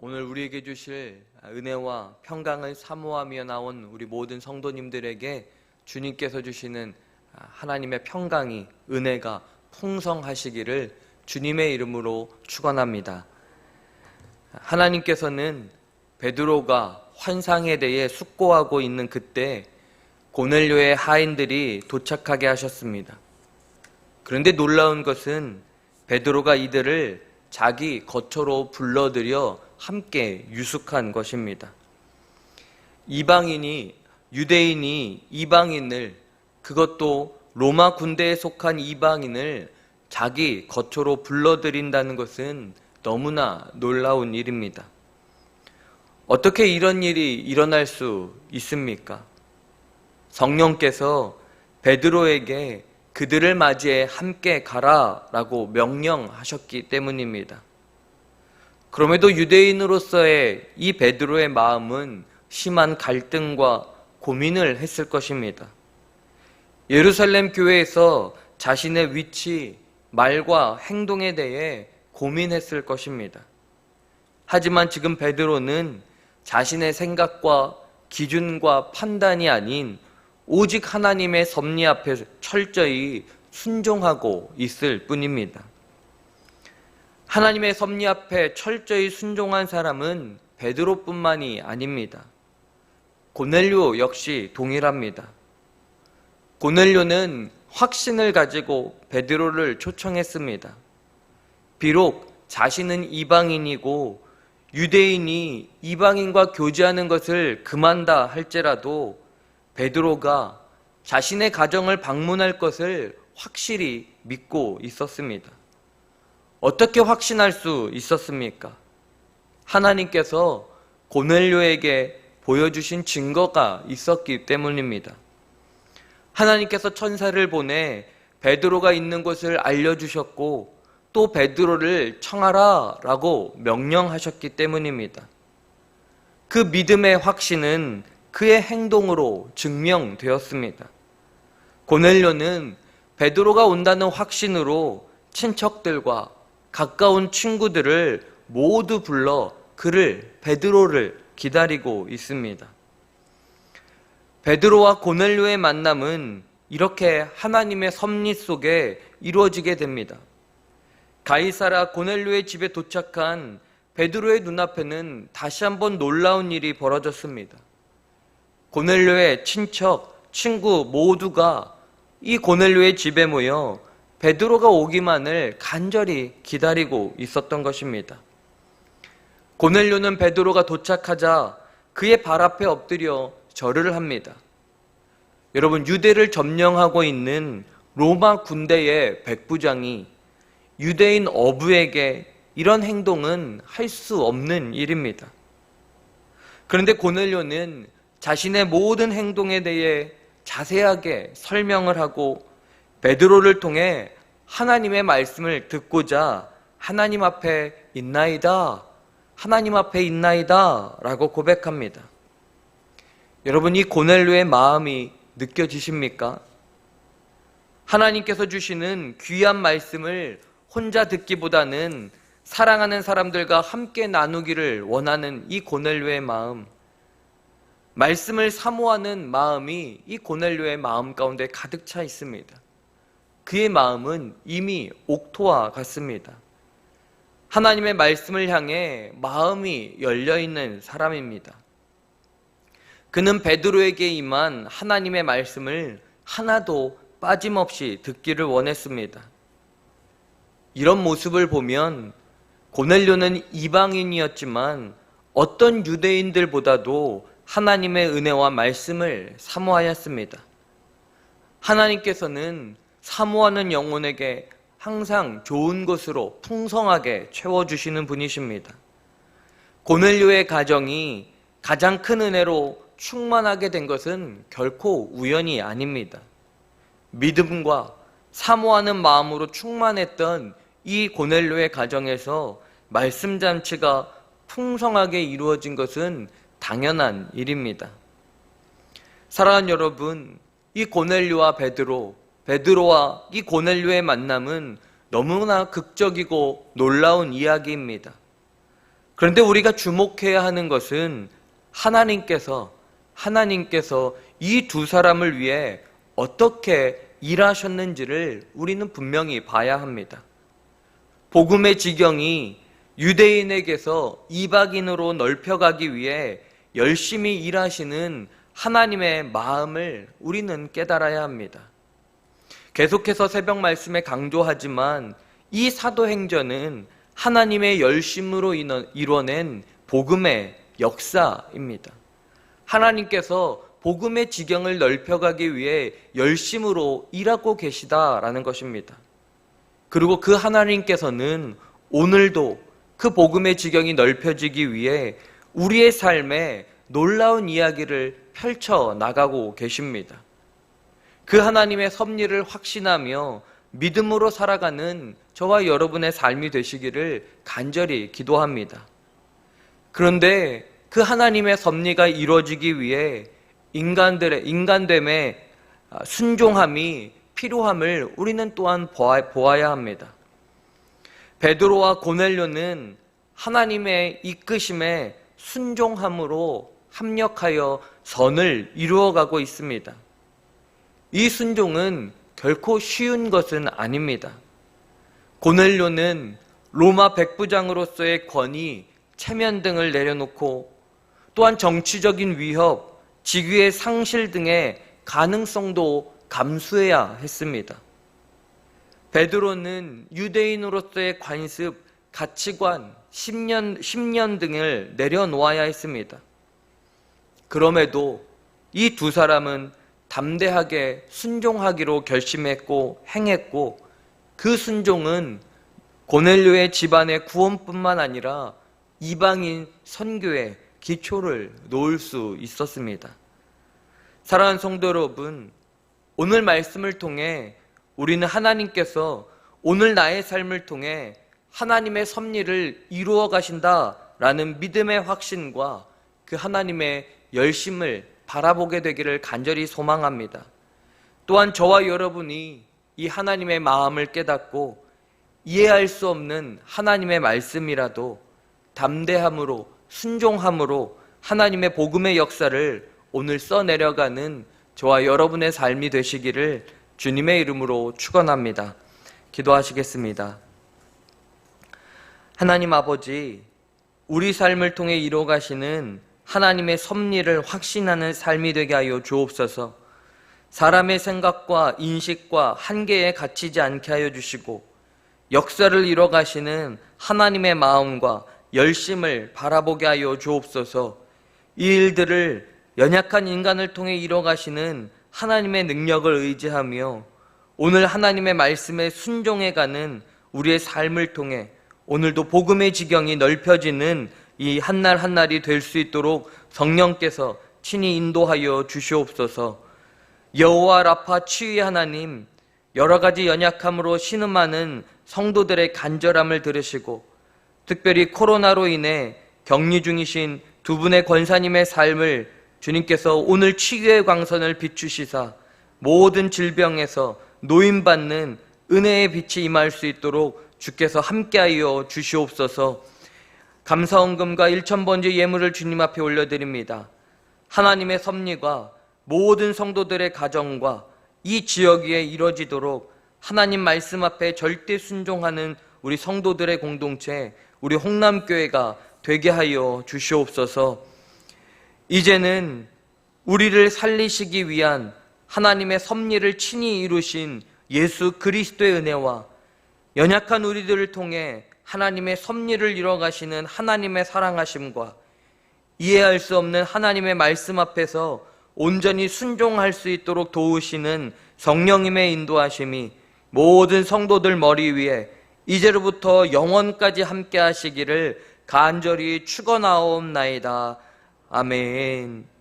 오늘 우리에게 주실 은혜와 평강을 사모하며 나온 우리 모든 성도님들에게 주님께서 주시는 하나님의 평강이 은혜가 풍성하시기를 주님의 이름으로 축원합니다. 하나님께서는 베드로가 환상에 대해 숙고하고 있는 그때 고넬료의 하인들이 도착하게 하셨습니다. 그런데 놀라운 것은 베드로가 이들을 자기 거처로 불러들여 함께 유숙한 것입니다. 이방인이 유대인이 이방인을 그것도 로마 군대에 속한 이방인을 자기 거처로 불러들인다는 것은 너무나 놀라운 일입니다. 어떻게 이런 일이 일어날 수 있습니까? 성령께서 베드로에게 그들을 맞이해 함께 가라라고 명령하셨기 때문입니다. 그럼에도 유대인으로서의 이 베드로의 마음은 심한 갈등과 고민을 했을 것입니다. 예루살렘 교회에서 자신의 위치, 말과 행동에 대해 고민했을 것입니다. 하지만 지금 베드로는 자신의 생각과 기준과 판단이 아닌 오직 하나님의 섭리 앞에 철저히 순종하고 있을 뿐입니다. 하나님의 섭리 앞에 철저히 순종한 사람은 베드로뿐만이 아닙니다. 고넬료 역시 동일합니다. 고넬료는 확신을 가지고 베드로를 초청했습니다. 비록 자신은 이방인이고 유대인이 이방인과 교제하는 것을 금한다 할지라도 베드로가 자신의 가정을 방문할 것을 확실히 믿고 있었습니다. 어떻게 확신할 수 있었습니까? 하나님께서 고넬료에게 보여주신 증거가 있었기 때문입니다. 하나님께서 천사를 보내 베드로가 있는 곳을 알려주셨고 또 베드로를 청하라 라고 명령하셨기 때문입니다. 그 믿음의 확신은 그의 행동으로 증명되었습니다. 고넬료는 베드로가 온다는 확신으로 친척들과 가까운 친구들을 모두 불러 그를 베드로를 기다리고 있습니다. 베드로와 고넬료의 만남은 이렇게 하나님의 섭리 속에 이루어지게 됩니다. 가이사라 고넬료의 집에 도착한 베드로의 눈앞에는 다시 한번 놀라운 일이 벌어졌습니다. 고넬료의 친척, 친구 모두가 이 고넬료의 집에 모여 베드로가 오기만을 간절히 기다리고 있었던 것입니다. 고넬료는 베드로가 도착하자 그의 발 앞에 엎드려 절을 합니다. 여러분, 유대를 점령하고 있는 로마 군대의 백부장이 유대인 어부에게 이런 행동은 할 수 없는 일입니다. 그런데 고넬료는 자신의 모든 행동에 대해 자세하게 설명을 하고 베드로를 통해 하나님의 말씀을 듣고자 하나님 앞에 있나이다. 하나님 앞에 있나이다. 라고 고백합니다. 여러분, 이 고넬료의 마음이 느껴지십니까? 하나님께서 주시는 귀한 말씀을 혼자 듣기보다는 사랑하는 사람들과 함께 나누기를 원하는 이 고넬료의 마음, 말씀을 사모하는 마음이 이 고넬료의 마음 가운데 가득 차 있습니다. 그의 마음은 이미 옥토와 같습니다. 하나님의 말씀을 향해 마음이 열려 있는 사람입니다. 그는 베드로에게 임한 하나님의 말씀을 하나도 빠짐없이 듣기를 원했습니다. 이런 모습을 보면 고넬료는 이방인이었지만 어떤 유대인들보다도 하나님의 은혜와 말씀을 사모하였습니다. 하나님께서는 사모하는 영혼에게 항상 좋은 것으로 풍성하게 채워주시는 분이십니다. 고넬료의 가정이 가장 큰 은혜로 충만하게 된 것은 결코 우연이 아닙니다. 믿음과 사모하는 마음으로 충만했던 이 고넬료의 가정에서 말씀 잔치가 풍성하게 이루어진 것은 당연한 일입니다. 사랑하는 여러분, 이 고넬료와 베드로, 베드로와 이 고넬료의 만남은 너무나 극적이고 놀라운 이야기입니다. 그런데 우리가 주목해야 하는 것은 하나님께서 하나님께서 이 두 사람을 위해 어떻게 일하셨는지를 우리는 분명히 봐야 합니다. 복음의 지경이 유대인에게서 이방인으로 넓혀가기 위해 열심히 일하시는 하나님의 마음을 우리는 깨달아야 합니다. 계속해서 새벽 말씀에 강조하지만 이 사도행전은 하나님의 열심으로 이뤄낸 복음의 역사입니다. 하나님께서 복음의 지경을 넓혀가기 위해 열심으로 일하고 계시다라는 것입니다. 그리고 그 하나님께서는 오늘도 그 복음의 지경이 넓혀지기 위해 우리의 삶에 놀라운 이야기를 펼쳐 나가고 계십니다. 그 하나님의 섭리를 확신하며 믿음으로 살아가는 저와 여러분의 삶이 되시기를 간절히 기도합니다. 그런데 그 하나님의 섭리가 이루어지기 위해 인간들의 인간됨의 순종함이 필요함을 우리는 또한 보아야 합니다. 베드로와 고넬료는 하나님의 이끄심에 순종함으로 합력하여 선을 이루어가고 있습니다. 이 순종은 결코 쉬운 것은 아닙니다. 고넬료는 로마 백부장으로서의 권위, 체면 등을 내려놓고 또한 정치적인 위협, 직위의 상실 등의 가능성도 감수해야 했습니다. 베드로는 유대인으로서의 관습, 가치관, 10년, 10년 등을 내려놓아야 했습니다. 그럼에도 이 두 사람은 담대하게 순종하기로 결심했고 행했고 그 순종은 고넬료의 집안의 구원뿐만 아니라 이방인 선교의 기초를 놓을 수 있었습니다. 사랑하는 성도 여러분, 오늘 말씀을 통해 우리는 하나님께서 오늘 나의 삶을 통해 하나님의 섭리를 이루어 가신다라는 믿음의 확신과 그 하나님의 열심을 바라보게 되기를 간절히 소망합니다. 또한 저와 여러분이 이 하나님의 마음을 깨닫고 이해할 수 없는 하나님의 말씀이라도 담대함으로 순종함으로 하나님의 복음의 역사를 오늘 써내려가는 저와 여러분의 삶이 되시기를 주님의 이름으로 축원합니다. 기도하시겠습니다. 하나님 아버지, 우리 삶을 통해 이루어 가시는 하나님의 섭리를 확신하는 삶이 되게 하여 주옵소서. 사람의 생각과 인식과 한계에 갇히지 않게 하여 주시고 역사를 이뤄 가시는 하나님의 마음과 열심을 바라보게 하여 주옵소서. 이 일들을 연약한 인간을 통해 이뤄 가시는 하나님의 능력을 의지하며 오늘 하나님의 말씀에 순종해 가는 우리의 삶을 통해 오늘도 복음의 지경이 넓혀지는 이 한날 한날이 될 수 있도록 성령께서 친히 인도하여 주시옵소서. 여호와 라파 치유의 하나님 여러 가지 연약함으로 신음하는 성도들의 간절함을 들으시고 특별히 코로나로 인해 격리 중이신 두 분의 권사님의 삶을 주님께서 오늘 치유의 광선을 비추시사 모든 질병에서 노인받는 은혜의 빛이 임할 수 있도록 주께서 함께하여 주시옵소서 감사원금과 일천번째 예물을 주님 앞에 올려드립니다. 하나님의 섭리가 모든 성도들의 가정과 이 지역 위에 이뤄지도록 하나님 말씀 앞에 절대 순종하는 우리 성도들의 공동체, 우리 홍남교회가 되게 하여 주시옵소서. 이제는 우리를 살리시기 위한 하나님의 섭리를 친히 이루신 예수 그리스도의 은혜와 연약한 우리들을 통해 하나님의 섭리를 이뤄가시는 하나님의 사랑하심과 이해할 수 없는 하나님의 말씀 앞에서 온전히 순종할 수 있도록 도우시는 성령님의 인도하심이 모든 성도들 머리 위에 이제로부터 영원까지 함께 하시기를 간절히 축원하옵나이다. 아멘.